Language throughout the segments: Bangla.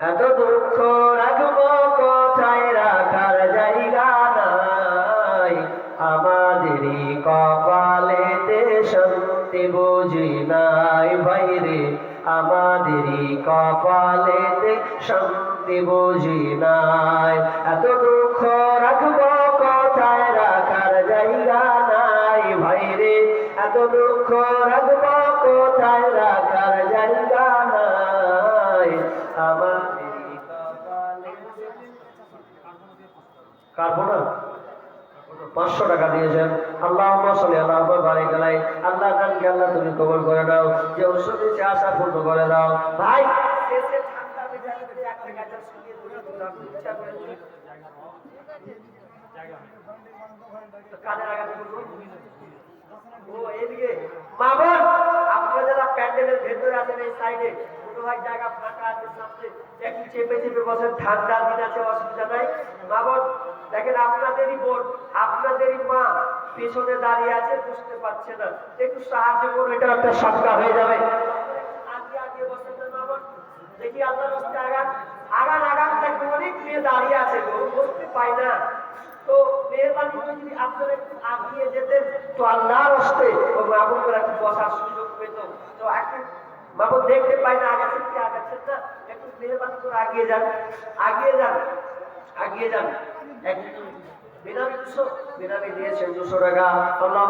এত দুঃখ রাখব কোথায় রাখার জায়গা নাই? আমাদেরই কপালেতে শান্তি বুঝি নাই বাইরে আমাদেরই কপালেতে শান্তি বুঝি নাই। এত দুঃখ রাখব এত দুঃখ রাখব কোথায় রাখার জায়গা নাই আমাদেরই কপালেতে না পাঁচশো টাকা দিয়েছেন। আল্লাহ সাল্লি আল্লাহ বাড়ি গেলাই। আল্লাহ খানকে আল্লাহ তুমি কবর করে দাও যে ওষুধ দিচ্ছে আশা করে দাও। ভাই ঠান্ডা মেজাজে এক টাকা শুনিয়ে দিলে ইচ্ছা করে কাজে লাগাতে বলব ও এইদিকে মা বোন, আপনারা যারা প্যান্ডেলের ভেতরে আছেন এই সাইডে কোনো ভাই জায়গা ফাঁকা আছে চেপে চেপে বসেন ঠান্ডা অসুবিধা নাই। মা দেখেন আপনাদেরই বোন, আপনাদেরই মা পেছনে দাঁড়িয়ে আছে, বুঝতে পারছে না। একটু সাহায্য করুন, এটা একটা হয়ে যাবে। আগে আগে বসেন না মা বোন। দেখি আপনার রাস্তে আগান। আগান আগান দেখবেন অনেক মেয়ে দাঁড়িয়ে আছে গো, বুঝতে পাই না। তো মেহরবানি করে যদি আপনারা একটু আগিয়ে যেতেন, তো আল্লাহর হস্তে ও মাহবুবরা একটু বসার সুযোগ পেত। তো একটু মাহবুব দেখতে পাই না আগাচ্ছেন কি আগাচ্ছেন না, একটু মেহরবানি করে আগিয়ে যান। আগিয়ে যান আগিয়ে যান। একটু বেনামি দুশো, বেনামি দিয়েছেন দুশো টাকা। আল্লাহ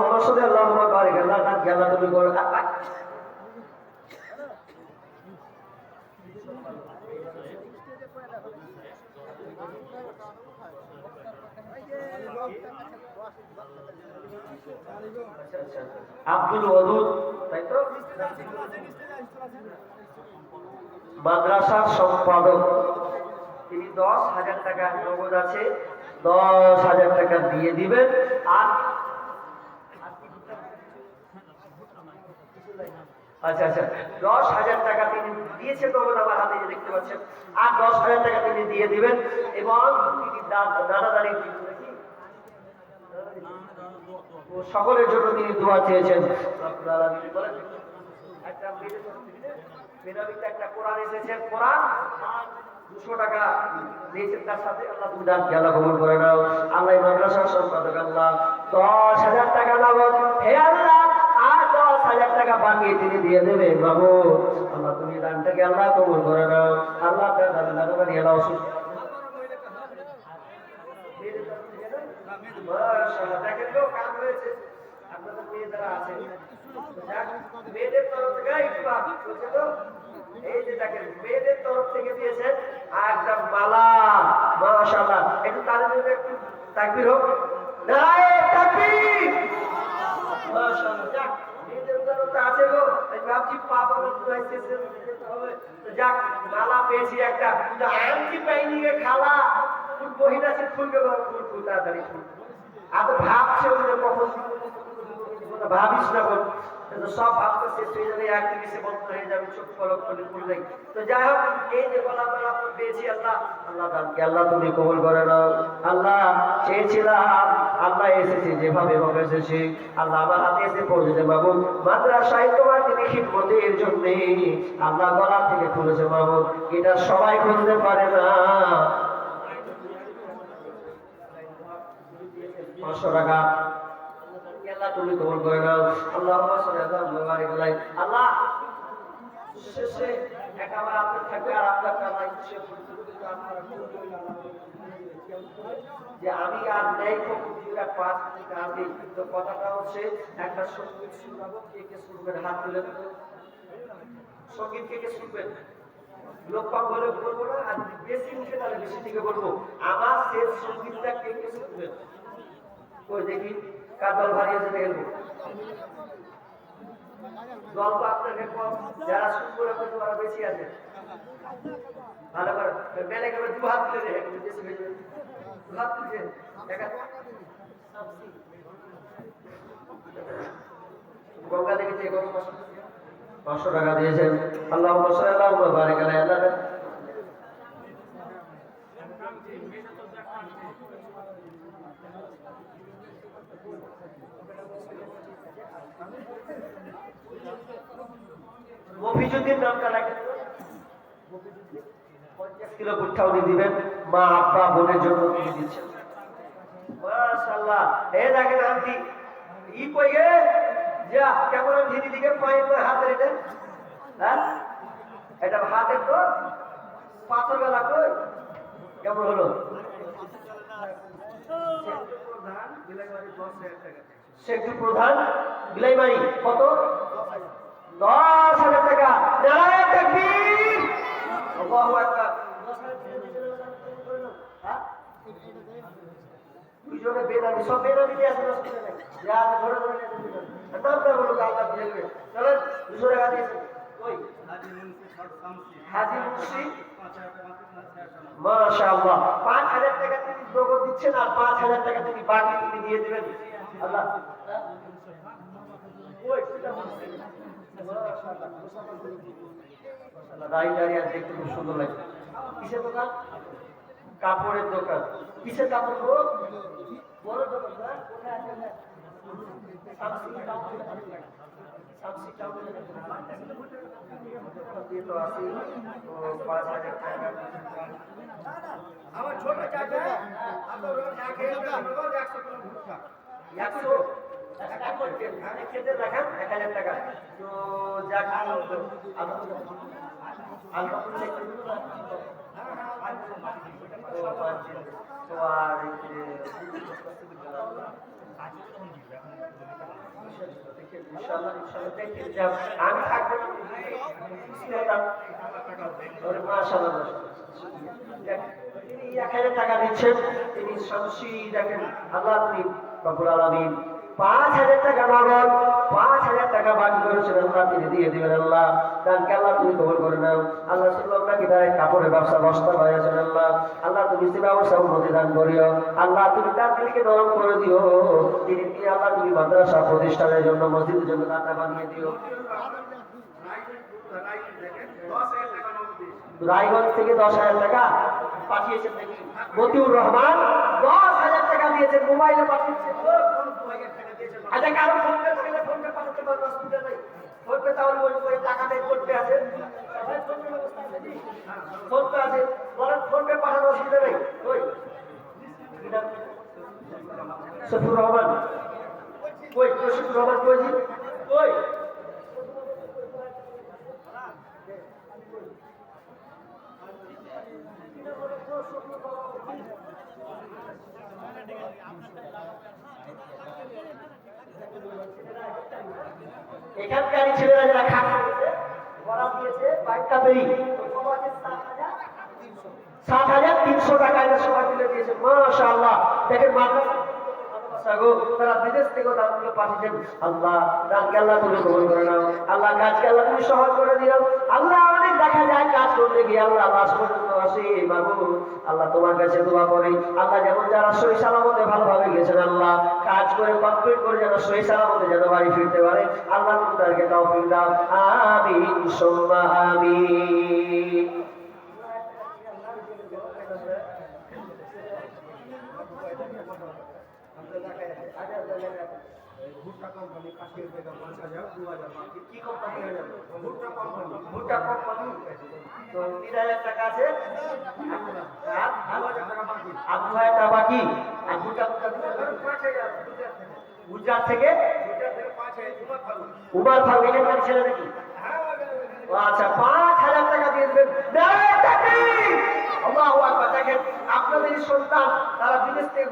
আল্লাহ বারিক, আল্লাহ তুমি করে আব্দুল ওদুদ তাই তো? মাদ্রাসার সম্পাদক। তিনি দশ হাজার টাকা নগদ আছে, দশ হাজার টাকা দিয়ে দিবেন। আর আচ্ছা আচ্ছা। দশ হাজার টাকা তিনি দিয়েছে নগদ আমার হাতে দেখতে পাচ্ছেন। আর দশ হাজার টাকা তিনি দিয়ে দিবেন। এবং তিনি দাদাদারি সকলের জন্য তিনি দোয়া চেয়েছেন। একটা দুশো টাকা তার সাথে আল্লাহ তুমি খেলা নাও। দশ হাজার টাকা আর দশ হাজার টাকা তিনি দিয়ে দেবে বাবু। আল্লাহ তুমি দানটাকে আল্লাহ করে নাও। আল্লাহ দান নাও অসুস্থ মাশাআল্লাহ, দেখেন তো, কাম হয়েছে। আপনাদের আছে। মেয়েদের তরফ থেকে তো? এই যে দেখেন, মেয়েদের তরফ থেকে দিয়েছেন আর একটা মালা। মাশাআল্লাহ। একটু তাদের জন্য একটু তাকবীর হোক। নারায়ে তাকবীর! মাশাআল্লাহ। যাক মেয়েদের তরফ আছে গো। আমি ভাবছি পাপা না দুয়াইছে যাক মালা পেয়েছি একটা। কিন্তু আনকি পাইনি রে খালা? বহিন আছে ফুল ফুল তাড়াতাড়ি ফুল আর ভাবছে কখন ভাবিস না বল সব ভাবতে শেষ হয়ে বন্ধ হয়ে যাবে, চোখ পলক করে যাই হোক, এই যে আল্লাহ আল্লাহ আল্লাহ তুমি কবুল করে নাও। আল্লাহ চেয়েছিলাম, আল্লাহ এসেছি, যেভাবে ভাবে এসেছি। আল্লাহ আমার হাতে এসে পৌঁছেছে, বাবু। মাদ্রাসায় তোমার তিনি খিদমতের জন্য আল্লাহ গলা থেকে খুলেছে বাবু। এটা সবাই খুলতে পারে না। পাঁচশো টাকা। তুমি কবুল করে নাও আল্লাহ আল্লাহ, শেষে থাকবে আর আপনার কামাই যে আমি আর নেই পাঁচ মিনিট আগে তো কথাটা হচ্ছে, একটা সংগীত শুনব, কে কে শুনবেন? হাত তুলে সংগীত কে কে শুনবেন? লোক হলে বলব না, আর বেশি উঠে তাহলে বেশি থেকে বলব। আমার শেষ সঙ্গীতটা কে কে শুনবেন? ওই দেখি। কাতল ভারিয়েছে দেখব গল্প আপনাকে কম, যারা শুনব এখন ওরা বেশি আছে। ভালো করে মেলে করে দু হাত তুলে দেয় বেশি দু হাত তুলছে গঙ্গা দেখেছে পাঁচশো টাকা দিয়েছেন। আল্লাহ আল্লাহ বারে গেলে আল্লাহ। মফিজুদ্দিন নামটা রাখেন পঞ্চাশ কিলো ভুট্টা উনি দিবেন। মা আব্বা বোনের জন্য তিনি দিচ্ছেন। মাশাআল্লাহ। এ দেখেন আন্টি ই কই গে? যা কেমন এটা হ্যাঁ? এটা হাতে তো। পাথর গলা কই? কেমন হলো? সেতু প্রধান বিলাইমারি কত? দশ হাজার টাকা। টাকা তিনি দিচ্ছেন আর পাঁচ হাজার টাকা তিনি বাকি তিনি দিয়ে দেবেন। দেখতে খুব সুন্দর লাগে কিসের দোকান কাপড়ের দোকান কিসের কাপড় গো বড় দোকান আমার ছোট চাচা আপনার একশো কিলো ভুট্টা। একশো আমি থাকব এক হাজার টাকা দিচ্ছেন তিনি শামসি দেখেন আল্লাহ তিনি রব্বুল আলামিন পাঁচ হাজার টাকা নগদ, পাঁচ হাজার টাকা বাকি করেছেন আল্লাহ তিনি দিয়ে দিবেন আল্লাহ। দানকে আল্লাহ তুমি কবর করে নাও। আল্লাহ শুনলাম নাকি তার কাপড়ের ব্যবসা বস্তা হয়েছেন আল্লাহ। আল্লাহ তুমি সে ব্যবসা উন্নতি দান করিও। আল্লাহ তুমি তার দিলকে নরম করে দিও। তিনি আল্লাহ তুমি মাদ্রাসা প্রতিষ্ঠানের জন্য, মসজিদের জন্য দাতা বানিয়ে দিও? রায়গঞ্জ থেকে দশ হাজার টাকা পাঠিয়েছেন নাকি মতিউর রহমান, দশ হাজার টাকা দিয়েছেন মোবাইলে আচ্ছা কারও ফোন পে পে পাঠাতে অসুবিধা নেই। ফোন পে তাহলে ওই ওই টাকা নেই ফোন পে আছে। পে আছে পাঠানো অসুবিধা নেই। ওই। রহমান। শফিউর রহমান কই এখানকার ছেলেরা যারা খাট করেছে দিয়েছে বাইকটা বেরিয়ে সাত হাজার তিনশো। টাকা এটা সবাই দিয়েছে। মাশা আল্লাহ দেখেন মাদ্রাসা তারা বিদেশ থেকে দানগুলো পাঠিয়েছেন। আল্লাহ আল্লাহ তুমি গ্রহণ করে নাও। আল্লাহ আল্লাহ তুমি সহজ করে দিও আল্লাহ অনেক দেখা যায় আল্লাহ তোমার কাছে দোয়া করি। আল্লাহ যেমন যারা সই সালামতে গেছেন, আল্লাহ কাজ করে যেন সই যেন বাড়ি ফিরতে পারে, আল্লাহ তাদেরকে তৌফিক দাও। আমিন, সুম্মা আমিন ভুট্টা কোম্পানি কাশ্মীর থেকে পাঁচ হাজার দু হাজার কি কোম্পানি ভুট্টা কোম্পানি ভুট্টা কোম্পানি তো তিন হাজার টাকা আছে। আর দু হাজার টাকা বাকি। আর দু হাজার টাকা বাকি। আর ভুট্টা ভুট্টা পাঁচ হাজার গুজরাট থেকে ছেলে নাকি? হ্যাঁ আচ্ছা পাঁচ হাজার টাকা দিয়ে দেবেন। আপনাদের সন্তান তারা বিদেশ থেকে